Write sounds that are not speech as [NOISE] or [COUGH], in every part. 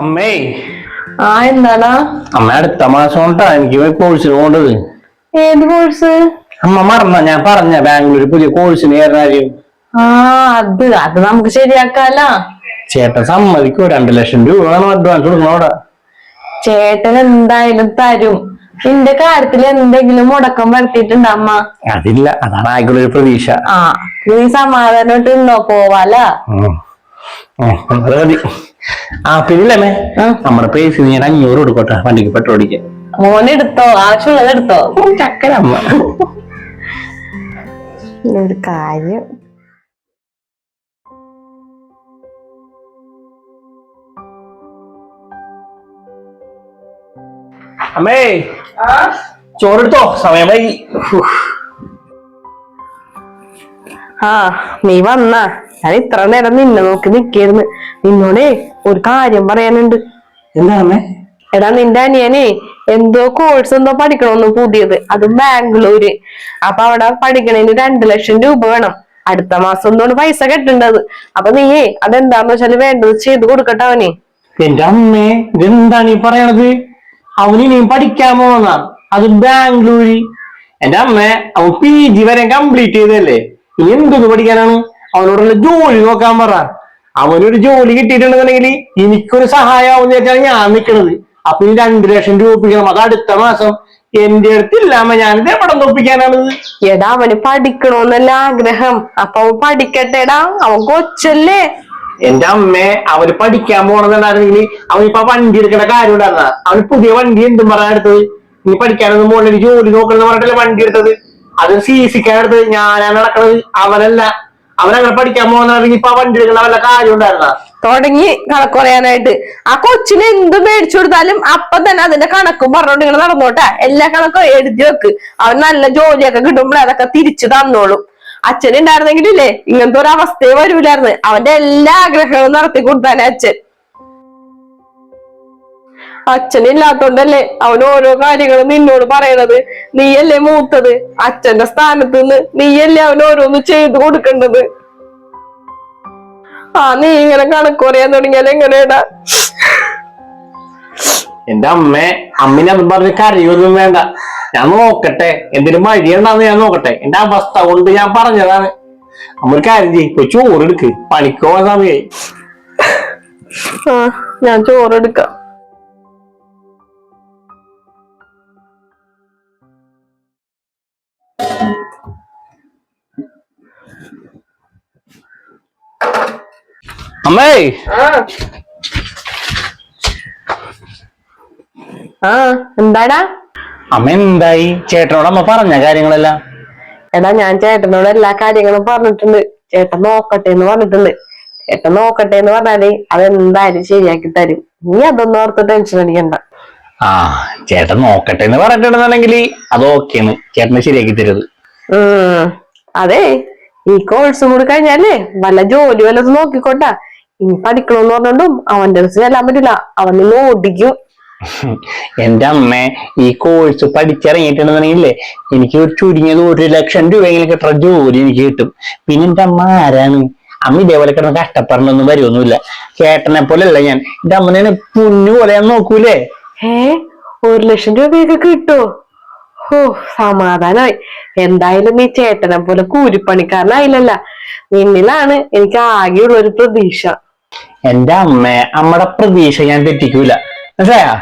അമ്മേ. ആ എന്താടാ അമ്മ അടുത്ത മാസം കൊണ്ടാ എനിക്ക് കോഴ്സിന് പോകേണ്ടത്. ഏത് കോഴ്സ് അമ്മ മറന്ന ഞാൻ പറഞ്ഞ ബാംഗ്ലൂർ പുതിയ കോഴ്സിന് കയറുന്ന ആ അത് അത് നമുക്ക് ശരിയാക്കാല ചേട്ടൻ സമ്മതിക്കോ രണ്ടു ലക്ഷം രൂപ വേണം അഡ്വാൻസ് കൊടുക്കണോടെ ചേട്ടൻ എന്തായാലും തരും. നിന്റെ കാര്യത്തിൽ എന്തെങ്കിലും മുടക്കം വരുത്തിയിട്ടുണ്ട് അമ്മ? അതില്ല അതാണ് ആയിക്കുള്ള ഒരു പ്രതീക്ഷ. ആ നീ സമാധാനമായിട്ട് ഉണ്ടോ പോവാല മതി ആ പിന്നില്ലേ. നമ്മുടെ പേസ് ഞാൻ അഞ്ഞൂറ് കൊടുക്കട്ടെ വണ്ടിക്ക് പെട്രോൾ അടിക്കാൻ. മോനെടുത്തോ ആവശ്യമുള്ളത് എടുത്തോ? ചക്കരമ്മ. ഒരു കാര്യം. അമ്മേ ചോറെടുത്തോ? സമയമായി ആ നീ വന്ന. ഞാൻ ഇത്ര നേരം നിന്നെ നോക്കി നിക്കായിരുന്നു നിന്നോടേ ഒരു കാര്യം പറയാനുണ്ട്. എടാ നിന്റെ അനിയനെ എന്തോ കോഴ്സ് എന്തോ പഠിക്കണമെന്ന് പുതിയത്. അത് ബാംഗ്ലൂര്. അപ്പൊ അവിടെ പഠിക്കണേന് രണ്ടു ലക്ഷം രൂപ വേണം. അടുത്ത മാസം ഒന്നുകൊണ്ട് പൈസ കെട്ടേണ്ടത്. അപ്പൊ നീയേ അതെന്താന്ന് വെച്ചാൽ വേണ്ടത് ചെയ്ത് കൊടുക്കട്ടെ അവനെ. എന്റെ അമ്മേ ഇതെന്താണ് ഈ പറയണത്? അവന് ഇനിയും പഠിക്കാൻ പോകുന്ന അത് ബാംഗ്ലൂര്. എന്റെ അമ്മേ അവൻ പി ജി വരെ കംപ്ലീറ്റ് ചെയ്തല്ലേ ഇനി എന്തൊക്കെ പഠിക്കാനാണ്? അവനോടുള്ള ജോലി നോക്കാൻ പറ. അവനൊരു ജോലി കിട്ടിയിട്ടുണ്ടെന്നുണ്ടെങ്കിൽ എനിക്കൊരു സഹായമാവും വെച്ചാണ് ഞാൻ നിൽക്കുന്നത് അപ്പൊ ഇനി രണ്ടു ലക്ഷം രൂപ ഒപ്പിക്കണം അത് അടുത്ത മാസം എന്റെ അടുത്തില്ലാമ ഞാൻ ഞാനിത് എവിടെ തോപ്പിക്കാനാണത് എടാ അവന് പഠിക്കണോന്നല്ല ആഗ്രഹം. അപ്പൊ അവൻ പഠിക്കട്ടെടാ. അവൻ കൊച്ചല്ലേ. എന്റെ അമ്മ അവർ പഠിക്കാൻ പോണെന്നുണ്ടായിരുന്നെങ്കിൽ അവൻ ഇപ്പൊ വണ്ടി എടുക്കേണ്ട കാര്യം ഉണ്ടായിരുന്ന അവന് പുതിയ വണ്ടി എന്തും പറയാൻ എടുത്തത്. ഇനി പഠിക്കാനൊന്നും മുകളിൽ ജോലി നോക്കണമെന്ന് പറഞ്ഞിട്ടല്ലേ വണ്ടി എടുത്തത്. അത് സി സിക്കാൻ എടുത്തത്. ഞാനാണ് നടക്കണത്. അവനല്ല. അവൻ അങ്ങനെ പഠിക്കാൻ പോകുന്ന ഇപ്പൊ വണ്ടി കാര്യം ഉണ്ടായിരുന്ന? തുടങ്ങി കണക്ക് പറയാനായിട്ട് ആ കൊച്ചിന് എന്ത് മേടിച്ചു കൊടുത്താലും അപ്പൊ തന്നെ അതിന്റെ കണക്കും പറഞ്ഞോണ്ട് ഇങ്ങനെ നടന്നോട്ടെ. എല്ലാ കണക്കും എഴുതി വെക്ക്. അവൻ നല്ല ജോലിയൊക്കെ കിട്ടുമ്പോഴേ അതൊക്കെ തിരിച്ചു തന്നോളും. അച്ഛൻ ഉണ്ടായിരുന്നെങ്കിലേ ഇങ്ങനത്തെ ഒരു അവസ്ഥയെ വരൂലായിരുന്നു. അവന്റെ എല്ലാ ആഗ്രഹങ്ങളും നടത്തി കൊടുത്താനെ അച്ഛൻ. അച്ഛനില്ലാത്തോണ്ടല്ലേ അവൻ ഓരോ കാര്യങ്ങളും നിന്നോട് പറയണത്. നീയല്ലേ മൂത്തത്? അച്ഛന്റെ സ്ഥാനത്ത് നിന്ന് നീയല്ലേ അവൻ ഓരോന്ന് ചെയ്തു കൊടുക്കേണ്ടത്? ആ നീ ഇങ്ങനെ കണക്ക് പറയാൻ തുടങ്ങിയാൽ എങ്ങനെയാടാ എന്റെ അമ്മേ അമ്മിനെ അത് പറഞ്ഞ് കരയൊന്നും വേണ്ട. ഞാൻ നോക്കട്ടെ എന്തിനും വഴിയുണ്ടാന്ന് ഞാൻ നോക്കട്ടെ. എന്റെ അവസ്ഥ കൊണ്ട് ഞാൻ പറഞ്ഞതാണ്. അമ്മ ഒരു കാര്യം ചെയ്യും ഇപ്പൊ ചോറെടുക്ക് പണിക്ക് സമയായി. ആ ഞാൻ ചോറെടുക്കാം അമ്മേ. ആ. എന്താടാ? അമ്മ എന്തായി? ചേട്ടനോട് അമ്മ പറഞ്ഞ കാര്യങ്ങളെല്ലാം? എടാ ഞാൻ ചേട്ടനോട് എല്ലാ കാര്യങ്ങളും പറഞ്ഞിട്ടുണ്ട്. ചേട്ടൻ നോക്കട്ടെ എന്ന് പറഞ്ഞിട്ടുണ്ട്. ചേട്ടൻ നോക്കട്ടെ എന്ന് പറഞ്ഞാൽ അതെന്തായാലും ശരിയാക്കി തരും. നീ അതൊന്നും ഓർത്ത് ടെൻഷൻ അടിക്കണ്ട. ആ ചേട്ടൻ നോക്കട്ടെ എന്ന് പറഞ്ഞിട്ടുണ്ടെന്നുണ്ടെങ്കിൽ അത് ഓക്കെയാണ് ചേട്ടന് ശരിയാക്കി തരുത്. അതെ ഈ കോഴ്സും കൂടി കഴിഞ്ഞാലേ വല്ല ജോലി വല്ലതും നോക്കിക്കോട്ടാ. ഇനി പഠിക്കണമെന്ന് പറഞ്ഞോണ്ടും അവന്റെ അടുത്ത് ചെല്ലാൻ പറ്റില്ല. അവൻ നിന്ന് ഓടിക്കും [LAUGHS] എന്റെ അമ്മ ഈ കോഴ്സ് പഠിച്ചിറങ്ങിയിട്ടുണ്ടെന്നുണ്ടെങ്കിലേ എനിക്ക് ഒരു ചുരുങ്ങിയത് ഒരു ലക്ഷം രൂപയെങ്കിലും കിട്ടുന്ന ജോലി എനിക്ക് കിട്ടും. പിന്നെ എന്റെ അമ്മ ആരാണ്? അമ്മ ഇതേപോലെ കിടന്ന് കഷ്ടപ്പെടണൊന്നും വരുമൊന്നുമില്ല ചേട്ടനെ പോലെയല്ല ഞാൻ എന്റെ അമ്മനെ പുന്നു പോലെ ഞാൻ നോക്കൂലേ? ഏ ഒരു ലക്ഷം രൂപയൊക്കെ കിട്ടോ? ഓ സമാധാനായി. എന്തായാലും നീ ചേട്ടനെ പോലെ കൂലിപ്പണിക്കാരനായില്ലല്ല. നിന്നിലാണ് എനിക്ക് ആകെയുള്ള ഒരു പ്രതീക്ഷ. എന്റെ അമ്മ അമ്മടെ പ്രതീക്ഷ ഞാൻ തെറ്റിക്കൂല. മനസ്സിലായാ?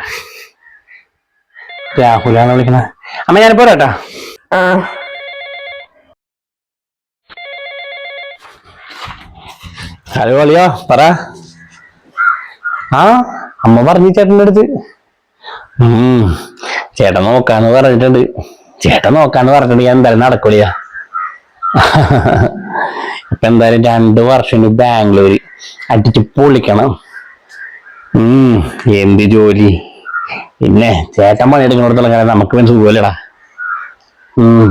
രാഹുലാണ് വിളിക്കണ? അമ്മ ഞാൻ പോരാട്ടാ ഹലോ അളിയോ പറ. ആ അമ്മ പറഞ്ഞു ചേട്ടന്റെ അടുത്ത്. ചേട്ടൻ നോക്കാന്ന് പറഞ്ഞിട്ടുണ്ട്. ചേട്ടൻ നോക്കാന്ന് പറഞ്ഞിട്ടുണ്ട് ഞാൻ എന്തായാലും നടക്കൂലിയാ ഇപ്പൊ എന്തായാലും രണ്ടു വർഷം ബാംഗ്ലൂര് അടിച്ച് പൊളിക്കണം. ഉം എന്ത് ജോലി? പിന്നെ ചേട്ടൻ പണിയെടുക്കുന്നിടത്തോളം കാലം നമുക്ക് വേണ്ടി സുഖമല്ലടാ. ഉം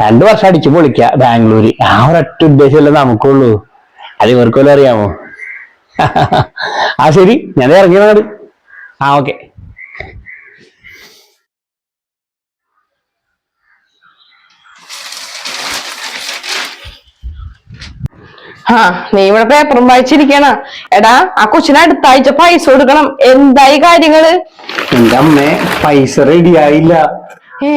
രണ്ടു വർഷം അടിച്ചു പൊളിക്ക ബാംഗ്ലൂര്. ആ ഒരൊറ്റ ഉദ്ദേശമല്ലേ നമുക്കുള്ളൂ. അത് ഇവർക്കൊല്ലം അറിയാമോ? [LAUGHS] ആ ശരി. ഞാൻ ഇറങ്ങിയത് ആ ഓക്കെ. ആ നീ ഇവിടെ പേപ്പറും വായിച്ചിരിക്കണ. എടാ ആ കൊച്ചിനെ അടുത്ത ആഴ്ച പൈസ കൊടുക്കണം. എന്തായി കാര്യങ്ങൾ? എന്റെ അമ്മേ പൈസ റെഡിയായില്ല ഏ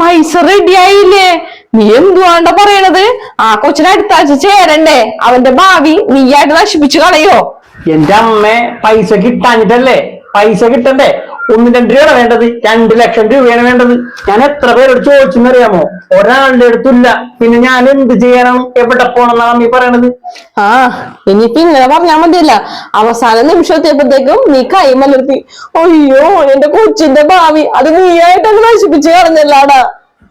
പൈസ റെഡി ആയില്ലേ? നീ എന്തുവാണ്ട പറയണത്? ആ കൊച്ചിനെ അടുത്ത ആഴ്ച ചേരണ്ടേ? അവന്റെ ഭാവി നീയായിട്ട് നശിപ്പിച്ചു കളയോ? എന്റെ അമ്മ പൈസ കിട്ടാഞ്ഞിട്ടല്ലേ? പൈസ കിട്ടണ്ടേ? ഒന്ന് രണ്ട് രൂപയാണ് വേണ്ടത്? രണ്ട് ലക്ഷം രൂപയാണ് വേണ്ടത്. ഞാൻ എത്ര പേരോട് ചോദിച്ചെന്നറിയാമോ? ഒരാളുടെ അടുത്തില്ല. പിന്നെ ഞാൻ എന്ത് ചെയ്യണം? എവിടെ പോണെന്നാണ് നീ പറയണത്? ആ ഇനിയിപ്പൊ ഇങ്ങനെ പറഞ്ഞാൽ മതിയല്ല. അവസാന നിമിഷം എത്തിയപ്പോഴത്തേക്കും നീ കൈ മലർത്തി. അയ്യോ എന്റെ കൊച്ചിന്റെ ഭാവി. അത് നീയായിട്ടത് നശിപ്പിച്ചു കളഞ്ഞല്ലാടാ.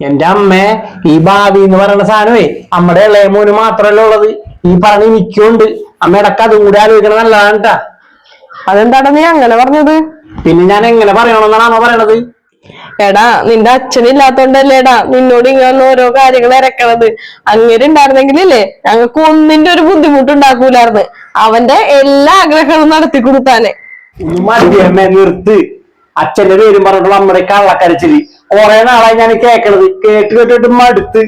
എന്റെ അമ്മേ ഈ ഭാവി എന്ന് പറയുന്ന സാധനമേ നമ്മുടെ ഇളയ മോന് മാത്രമല്ല ഉള്ളത്. ഈ പറഞ്ഞ എനിക്കുണ്ട്. അമ്മ ഇടയ്ക്ക് അതും കൂടി ആലോചിക്കണം നല്ലതാണ് കേട്ടാ അതെന്താടാ നീ അങ്ങനെ പറഞ്ഞത്? പിന്നെ ഞാൻ എങ്ങനെ പറയണമെന്നാണോ അമ്മ പറയണത്? എടാ നിന്റെ അച്ഛനില്ലാത്തോണ്ടല്ലേടാ നിന്നോട് ഇങ്ങനെ ഓരോ കാര്യങ്ങൾ ഇറക്കണത്. അങ്ങനെ ഉണ്ടായിരുന്നെങ്കിലല്ലേ ഞങ്ങൾക്ക് ഒന്നിന്റെ ഒരു ബുദ്ധിമുട്ട് ഉണ്ടാക്കൂലായിരുന്നു അവന്റെ എല്ലാ ആഗ്രഹങ്ങളും നടത്തി കൊടുത്താനെ നിർത്ത്. അച്ഛന്റെ പേരും പറഞ്ഞിട്ടുള്ള നമ്മുടെ ഈ കള്ളക്കരച്ചിൽ. കൊറേ നാളായി ഞാൻ കേക്കണത്. കേട്ട് കേട്ടിട്ട് മടുത്ത്.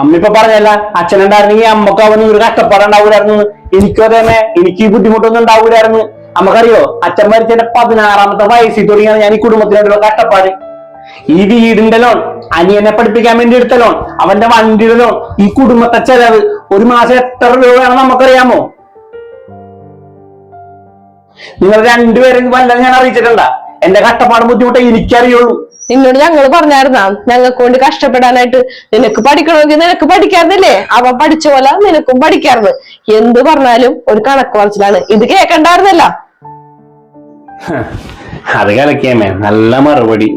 അമ്മ ഇപ്പൊ പറഞ്ഞല്ല അച്ഛനുണ്ടായിരുന്നെങ്കിൽ അമ്മയ്ക്ക് അവന് ഒരു കഷ്ടപ്പാടുണ്ടാവൂലായിരുന്നു എനിക്കും തന്നെ എനിക്ക് ഈ ബുദ്ധിമുട്ടൊന്നും ഉണ്ടാവൂലായിരുന്നു. നമുക്കറിയോ അച്ഛൻ മരിച്ചതിന്റെ പതിനാറാമത്തെ വയസ്സിൽ തുടങ്ങിയാണ് ഞാൻ ഈ കുടുംബത്തിനായിട്ടുള്ള കഷ്ടപ്പാട്. ഈ വീടിന്റെ ലോൺ അനിയനെ പഠിപ്പിക്കാൻ വേണ്ടി എടുത്ത ലോൺ അവന്റെ വണ്ടിയുടെ ലോൺ ഈ കുടുംബത്തെ ചെലവ് ഒരു മാസം എത്ര രൂപയാണ് നമുക്കറിയാമോ? നിങ്ങൾ രണ്ടുപേരും വല്ലതും ഞാൻ അറിയിച്ചിട്ടുണ്ട? എന്റെ കഷ്ടപ്പാടും ബുദ്ധിമുട്ട് എനിക്കറിയുള്ളൂ. നിന്നോട് ഞങ്ങൾ പറഞ്ഞായിരുന്നാ ഞങ്ങൾക്ക് കൊണ്ട് കഷ്ടപ്പെടാനായിട്ട് നിനക്ക് പഠിക്കണമെങ്കിൽ നിനക്ക് പഠിക്കാറുന്നില്ലേ അവൻ പഠിച്ച പോലെ നിനക്കും പഠിക്കാറുണ്ട് എന്ത് പറഞ്ഞാലും ഒരു കണക്ക് പറച്ചിലാണ്. ഇത് കേക്കണ്ടായിരുന്നല്ല. അത് കലക്കിയമ്മേ നല്ല മറുപടി.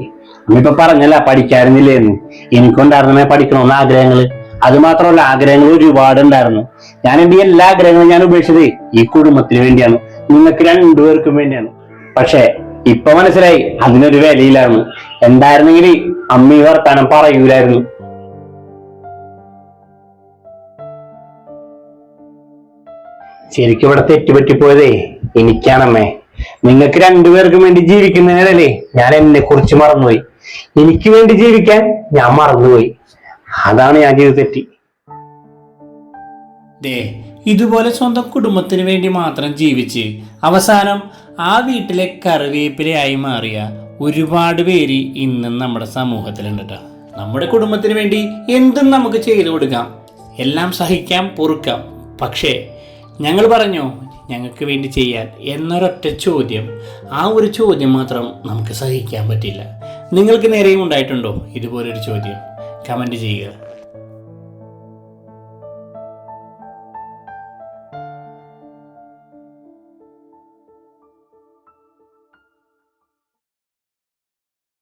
ഇപ്പൊ പറഞ്ഞല്ല പഠിക്കാറുന്നില്ലേന്ന് എനിക്കുണ്ടായിരുന്നേ പഠിക്കണമെന്ന് ആഗ്രഹങ്ങൾ. അത് മാത്രമല്ല ആഗ്രഹങ്ങൾ ഒരുപാട് ഉണ്ടായിരുന്നു ഞാൻ എന്റെ എല്ലാ ആഗ്രഹങ്ങളും ഞാൻ ഉപേക്ഷിച്ചത് ഈ കുടുംബത്തിന് വേണ്ടിയാണ്. നിങ്ങൾക്ക് രണ്ടുപേർക്കും വേണ്ടിയാണ്. പക്ഷെ ഇപ്പൊ മനസ്സിലായി. അതിനൊരു വിലയിലാണ് എന്തായിരുന്നെങ്കിൽ അമ്മ ഈ വർത്താനം പറയൂലായിരുന്നു. ശരിക്കും ഇവിടെ തെറ്റുപറ്റിപ്പോയതേ എനിക്കാണമ്മേ. നിങ്ങൾക്ക് രണ്ടുപേർക്കും വേണ്ടി ജീവിക്കുന്നതിനിടയിലേ ഞാൻ എന്നെ കുറിച്ച് മറന്നുപോയി. എനിക്ക് വേണ്ടി ജീവിക്കാൻ ഞാൻ മറന്നുപോയി. അതാണ് ഞാൻ ചെയ്ത് തെറ്റി. ഇതുപോലെ സ്വന്തം കുടുംബത്തിന് വേണ്ടി മാത്രം ജീവിച്ച് അവസാനം ആ വീട്ടിലെ കറിവേപ്പിലയായി മാറിയ ഒരുപാട് പേര് ഇന്നും നമ്മുടെ സമൂഹത്തിലുണ്ട് കേട്ടോ നമ്മുടെ കുടുംബത്തിന് വേണ്ടി എന്തും നമുക്ക് ചെയ്തു കൊടുക്കാം. എല്ലാം സഹിക്കാം പൊറുക്കാം. പക്ഷേ ഞങ്ങൾ പറഞ്ഞു ഞങ്ങൾക്ക് വേണ്ടി ചെയ്യാൻ എന്നൊരൊറ്റ ചോദ്യം ആ ഒരു ചോദ്യം മാത്രം നമുക്ക് സഹിക്കാൻ പറ്റില്ല. നിങ്ങൾക്ക് നേരെയും ഉണ്ടായിട്ടുണ്ടോ ഇതുപോലൊരു ചോദ്യം? കമന്റ് ചെയ്യുക.